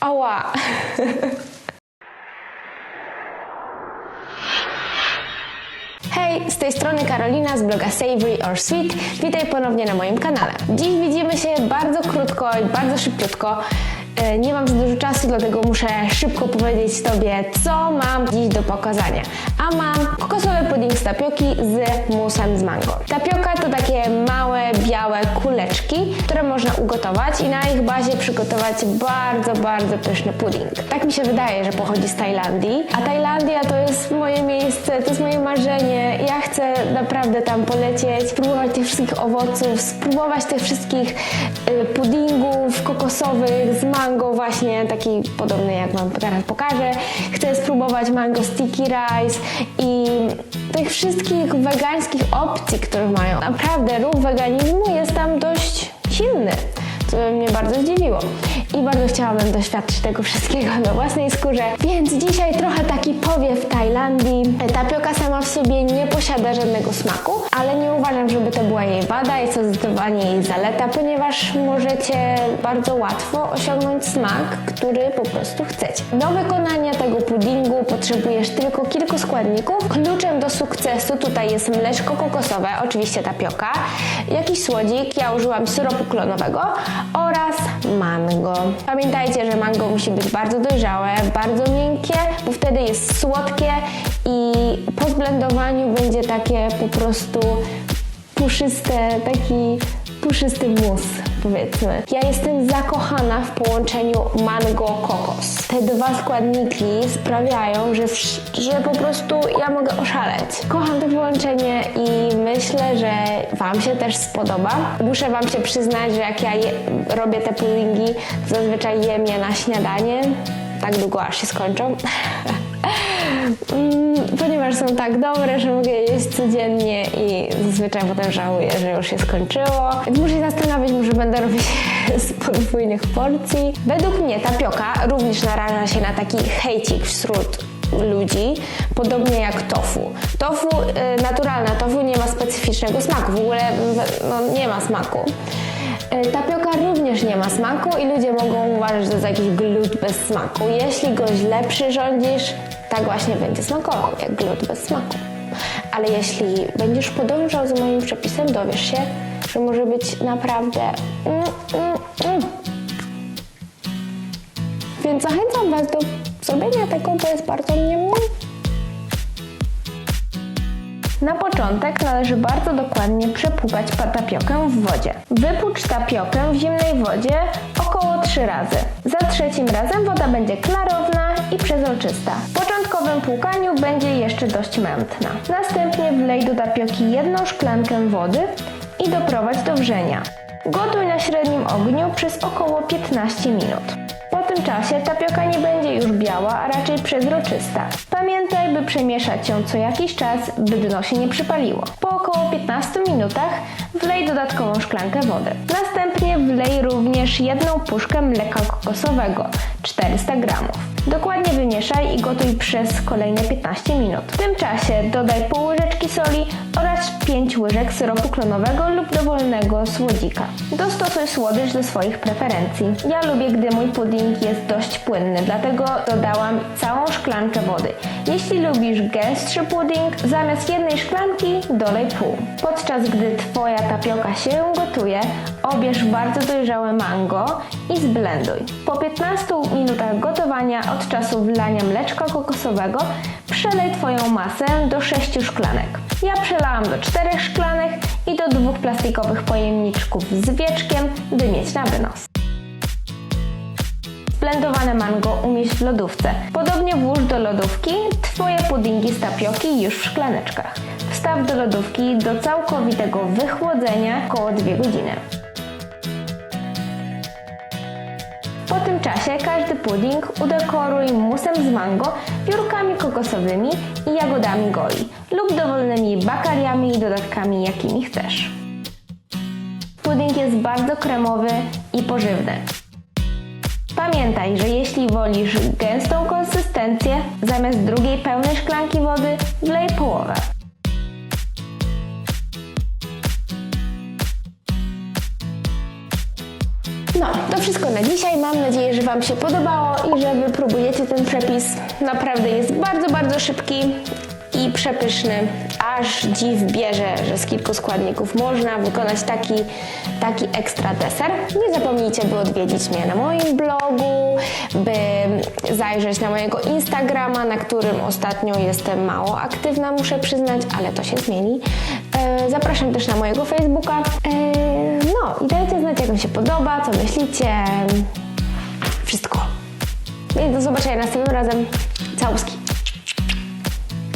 Ała! Hej, z tej strony Karolina z bloga Savory or Sweet. Witaj ponownie na moim kanale. Dziś widzimy się bardzo krótko i bardzo szybciutko. E, Nie mam za dużo czasu, dlatego muszę szybko powiedzieć Tobie, co mam dziś do pokazania. A mam kokosowy pudding z tapioki z musem z mango. Tapioka to takie małe, białe kuleczki, które można ugotować i na ich bazie przygotować bardzo, bardzo pyszny pudding. Tak mi się wydaje, że pochodzi z Tajlandii, a Tajlandia to jest moje miejsce, to jest moje marzenie. Ja chcę naprawdę tam polecieć, spróbować tych wszystkich owoców, spróbować tych wszystkich y, puddingów kokosowych z mango właśnie, taki podobny jak Wam teraz pokażę. Chcę spróbować mango sticky rice i tych wszystkich wegańskich opcji, które mają. Naprawdę ruch weganizmu jest tam dość silny co mnie bardzo zdziwiło. I bardzo chciałabym doświadczyć tego wszystkiego na własnej skórze. Więc dzisiaj trochę taki powiew Tajlandii. Tapioka sama w sobie nie posiada żadnego smaku, ale nie uważam, żeby to była jej wada. Jest to zdecydowanie jej zaleta, ponieważ możecie bardzo łatwo osiągnąć smak, który po prostu chcecie. Do wykonania tego puddingu potrzebujesz tylko kilku składników. Kluczem do sukcesu tutaj jest mleczko kokosowe, oczywiście tapioka, jakiś słodzik, ja użyłam syropu klonowego oraz mango. Pamiętajcie, że mango musi być bardzo dojrzałe, bardzo miękkie, bo wtedy jest słodkie i po zblendowaniu będzie takie po prostu puszyste, taki puszysty mus, powiedzmy. Ja jestem zakochana w połączeniu mango-kokos. Te dwa składniki sprawiają, że, że po prostu ja mogę oszaleć. Kocham to połączenie i myślę, że Wam się też spodoba. Muszę Wam się przyznać, że jak ja je, robię te puddingi, zazwyczaj jem je na śniadanie, tak długo aż się skończą. Ponieważ są tak dobre, że mogę je jeść codziennie i zazwyczaj potem żałuję, że już się skończyło. Więc muszę się zastanowić, może będę robić z podwójnych porcji. Według mnie tapioka również naraża się na taki hejcik wśród ludzi, podobnie jak tofu. Tofu, y, naturalna tofu nie ma specyficznego smaku, w ogóle no, nie ma smaku. Y, Tapioka również nie ma smaku i ludzie mogą uważać, że to jest jakiś glut bez smaku. Jeśli go źle przyrządzisz, tak właśnie będzie smakował, jak glut bez smaku. Ale jeśli będziesz podążał za moim przepisem, dowiesz się, że może być naprawdę mm, mm, mm. Więc zachęcam Was do zrobienia tego, bo jest bardzo niemiłe. Na początek należy bardzo dokładnie przepłukać tapiokę w wodzie. Wypłucz tapiokę w zimnej wodzie około 3 razy. Za trzecim razem woda będzie klarowna i przezroczysta. W początkowym płukaniu będzie jeszcze dość mętna. Następnie wlej do tapioki jedną szklankę wody i doprowadź do wrzenia. Gotuj na średnim ogniu przez około 15 minut. Tym czasie tapioka nie będzie już biała, a raczej przezroczysta. Pamiętaj, by przemieszać ją co jakiś czas, by dno się nie przypaliło. Po około 15 minutach wlej dodatkową szklankę wody. Następnie wlej również jedną puszkę mleka kokosowego 400 gramów. Dokładnie wymieszaj i gotuj przez kolejne 15 minut. W tym czasie dodaj pół łyżeczki soli oraz 5 łyżek syropu klonowego lub dowolnego słodzika. Dostosuj słodycz do swoich preferencji. Ja lubię, gdy mój pudding jest dość płynny, dlatego dodałam całą szklankę wody. Jeśli lubisz gęstszy pudding, zamiast jednej szklanki dolej pół. Podczas gdy Twoja tapioka się gotuje, obierz bardzo dojrzałe mango i zblenduj. Po 15 minutach gotowania od czasu wlania mleczka kokosowego przelej Twoją masę do 6 szklanek. Ja przelałam do 4 szklanek i do dwóch plastikowych pojemniczków z wieczkiem, by mieć na wynos. Blendowane mango umieść w lodówce. Podobnie włóż do lodówki Twoje puddingi z tapioki już w szklaneczkach. Wstaw do lodówki do całkowitego wychłodzenia około 2 godziny. Po tym czasie każdy pudding udekoruj musem z mango, piórkami kokosowymi i jagodami goi lub dowolnymi bakariami i dodatkami jakimi chcesz. Pudding jest bardzo kremowy i pożywny. Pamiętaj, że jeśli wolisz gęstą konsystencję, zamiast drugiej pełnej szklanki wody wlej połowę. No, to wszystko. na dzisiaj. Mam nadzieję, że Wam się podobało i że Wy próbujecie ten przepis. Naprawdę jest bardzo, bardzo szybki i przepyszny. Aż dziw bierze, że z kilku składników można wykonać taki, taki ekstra deser. Nie zapomnijcie, by odwiedzić mnie na moim blogu, zajrzeć na mojego Instagrama, na którym ostatnio jestem mało aktywna, muszę przyznać, ale to się zmieni. E, Zapraszam też na mojego Facebooka. E, No i dajcie znać, jak Wam się podoba, co myślicie. Wszystko. I do zobaczenia następnym razem. Całuski.